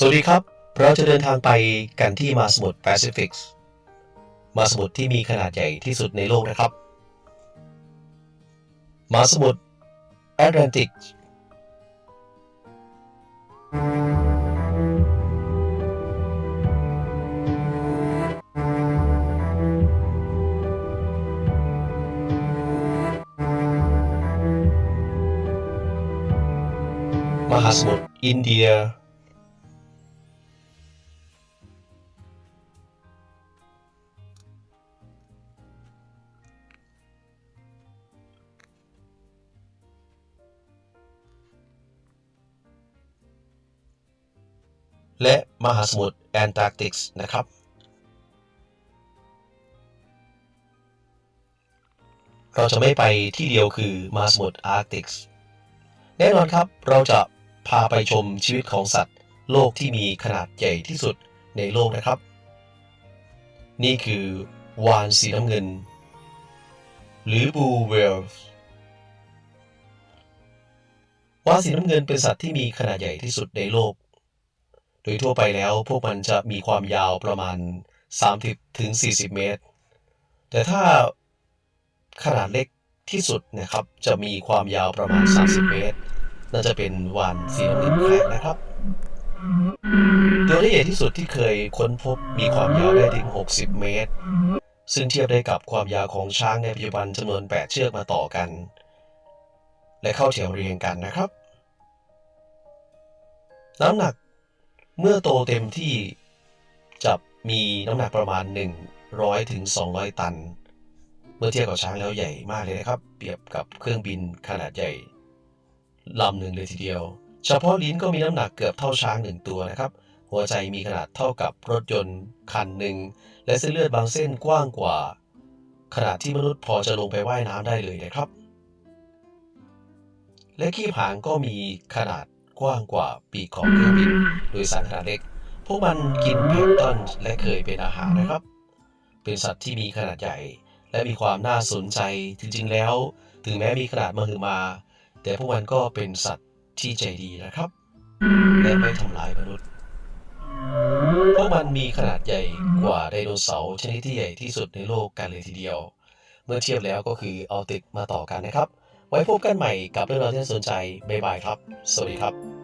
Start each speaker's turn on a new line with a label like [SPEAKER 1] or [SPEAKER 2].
[SPEAKER 1] สวัสดีครับ เราจะเดินทางไปกันที่มาสมุทรแปซิฟิกส์มาสมุทรที่มีขนาดใหญ่ที่สุดในโลกนะครับ มาสมุทรแอตแลนติก มหาสมุทรอินเดีย และมหาสมุทรแอนตาร์กติกส์นะครับ เราจะไม่ไปที่เดียวคือมหาสมุทรอาร์กติกส์แน่นอนครับเราจะพาไปชมชีวิตของสัตว์ โลกที่มีขนาดใหญ่ที่สุดในโลกนะครับ นี่คือวานสีน้ำเงิน หรือบูเวลวานสีน้ำเงินเป็นสัตว์ที่มีขนาดใหญ่ที่สุดในโลก ดยทั่วไปแล้วพวกมันจะมีความยาวประมาณ 30ถึง40 เมตร แต่ถ้าขนาดเล็กที่สุดนะครับ จะมีความยาวประมาณ 30 เมตร น่าจะเป็นวานสีน้ำเงินแคระนะครับตัวที่ใหญ่ที่สุดที่เคยค้นพบมีความยาวได้ถึง 60 เมตร ซึ่งเทียบได้กับความยาวของช้างในปัจจุบันจำนวน 8 เชือกมาต่อกัน และเข้าแถวเรียงกันนะครับ น้ำหนัก เมื่อโตเต็มที่จะมีน้ำหนักประมาณ 100 ถึง 200 ตัน เมื่อเทียบกับช้างแล้วใหญ่มากเลยนะครับ เปรียบกับเครื่องบินขนาดใหญ่ลำหนึ่งเลยทีเดียว เฉพาะลิ้นก็มีน้ำหนักเกือบเท่าช้างหนึ่งตัวนะครับ หัวใจมีขนาดเท่ากับรถยนต์คันหนึ่ง และเส้นเลือดบางเส้นกว้างกว่า ขนาดที่มนุษย์พอจะลงไปว่ายน้ำได้เลยนะครับ และขี้ผางก็มีขนาด กว้างกว่าปีกของเครื่องบินโดยสารขนาดเล็ก พวกมันกินแพลงต้นและเคยเป็นอาหารนะครับ เป็นสัตว์ที่มีขนาดใหญ่ และมีความน่าสนใจจริงๆแล้ว ถึงแม้มีขนาดมหึมา แต่พวกมันก็เป็นสัตว์ที่ใจดีนะครับ และไม่ทำร้ายมนุษย์พวกมันมีขนาดใหญ่กว่าไดโนเสาร์ชนิดที่ใหญ่ที่สุดในโลกกันเลยทีเดียว เมื่อเทียบแล้วก็คือเอาติดมาต่อกันนะครับ ไว้พบกันใหม่กับเรื่องราวที่น่าสนใจบ๊ายบายครับ สวัสดีครับ